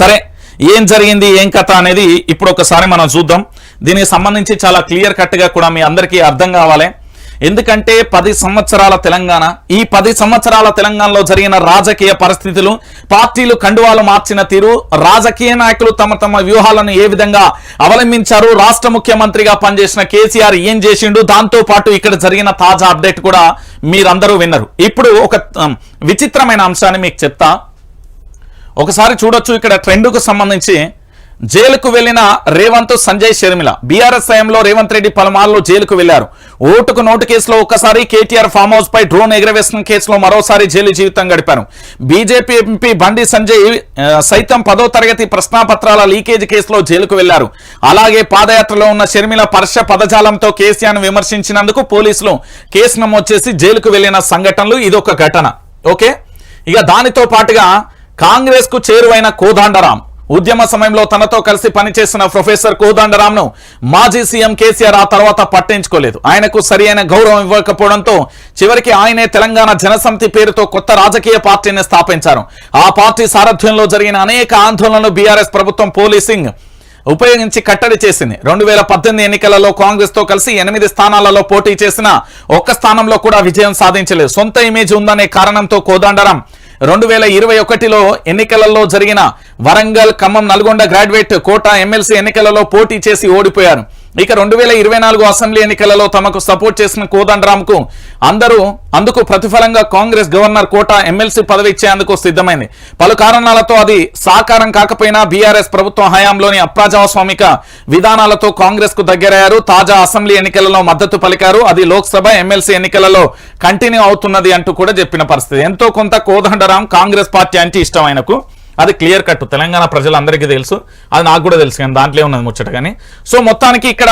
సరే ఏం జరిగింది ఏం కథ అనేది ఇప్పుడు ఒకసారి మనం చూద్దాం. దీనికి సంబంధించి చాలా క్లియర్ కట్గా కూడా మీ అందరికీ అర్థం కావాలి. ఎందుకంటే పది సంవత్సరాల తెలంగాణ ఈ పది సంవత్సరాల తెలంగాణలో జరిగిన రాజకీయ పరిస్థితులు పార్టీలు కండువాలు మార్చిన తీరు రాజకీయ నాయకులు తమ తమ వ్యూహాలను ఏ విధంగా అవలంబించారు రాష్ట్ర ముఖ్యమంత్రిగా పనిచేసిన కేసీఆర్ ఏం చేసిండు దాంతో పాటు ఇక్కడ జరిగిన తాజా అప్డేట్ కూడా మీరందరూ విన్నారు. ఇప్పుడు ఒక విచిత్రమైన అంశాన్ని మీకు చెప్తా. ఒకసారి చూడొచ్చు ఇక్కడ ట్రెండ్కు సంబంధించి జైలుకు వెళ్ళిన రేవంత్ సంజయ్ షర్మిల. బీఆర్ఎస్ హయాంలో రేవంత్ రెడ్డి పలుమార్లు జైలుకు వెళ్ళారు ఓటుకు నోటు కేసులో ఒకసారి కేటీఆర్ ఫామ్ హౌస్ పై డ్రోన్ ఎగరవేసిన కేసులో మరోసారి జైలు జీవితం గడిపారు. బీజేపీ ఎంపీ బండి సంజయ్ సైతం పదో తరగతి ప్రశ్నాపత్రాల లీకేజ్ కేసులో జైలుకు వెళ్ళారు అలాగే పాదయాత్రలో ఉన్న షర్మిల పర్ష పదజాలంతో కేసీఆర్ విమర్శించినందుకు పోలీసులు కేసు నమోదు చేసి జైలుకు వెళ్ళిన సంఘటనలు ఇదొక ఘటన. ఓకే? ఇక దానితో పాటుగా కాంగ్రెస్కు చేరువైన కోదండరాం. ఉద్యమ సమయంలో తనతో కలిసి పనిచేసిన ప్రొఫెసర్ కోదండరాంను మాజీ సీఎం కేసీఆర్ ఆ తర్వాత పట్టించుకోలేదు. ఆయనకు సరియైన గౌరవం ఇవ్వకపోవడంతో చివరికి ఆయనే తెలంగాణ జనసమితి పేరుతో కొత్త రాజకీయ పార్టీని స్థాపించారు. ఆ పార్టీ సారథ్యంలో జరిగిన అనేక ఆందోళనలు బీఆర్ఎస్ ప్రభుత్వం పోలీసింగ్ ఉపయోగించి కట్టడి చేసింది. రెండు వేల పద్దెనిమిది ఎన్నికలలో కాంగ్రెస్తో కలిసి ఎనిమిది స్థానాలలో పోటీ చేసిన ఒక్క స్థానంలో కూడా విజయం సాధించలేదు. సొంత ఇమేజ్ ఉందనే కారణంతో కోదండరాం రెండు వేల ఇరవై ఒకటిలో ఎన్నికలలో జరిగిన వరంగల్ ఖమ్మం నల్గొండ గ్రాడ్యుయేట్ కోట ఎమ్మెల్సీ ఎన్నికలలో పోటీ చేసి ఓడిపోయారు. ఇక రెండు వేల ఇరవై నాలుగు అసెంబ్లీ ఎన్నికలలో తమకు సపోర్ట్ చేసిన కోదండరామ్కు అందరూ అందుకు ప్రతిఫలంగా కాంగ్రెస్ గవర్నర్ కోట ఎమ్మెల్సీ పదవి ఇచ్చేందుకు సిద్ధమైంది. పలు కారణాలతో అది సాకారం కాకపోయినా బీఆర్ఎస్ ప్రభుత్వం హయాంలోని అప్రజాస్వామిక విధానాలతో కాంగ్రెస్కు దగ్గరయ్యారు. తాజా అసెంబ్లీ ఎన్నికలలో మద్దతు పలికారు. అది లోక్సభ ఎమ్మెల్సీ ఎన్నికలలో కంటిన్యూ అవుతున్నది అంటూ కూడా చెప్పిన పరిస్థితి. ఎంతో కొంత కోదండరాం కాంగ్రెస్ పార్టీ అంటే ఇష్టం ఆయనకు. అది క్లియర్ కట్. తెలంగాణ ప్రజలందరికీ తెలుసు. అది నాకు కూడా తెలుసు. కానీ దాంట్లో ఉన్నది ముచ్చట కానీ. సో మొత్తానికి ఇక్కడ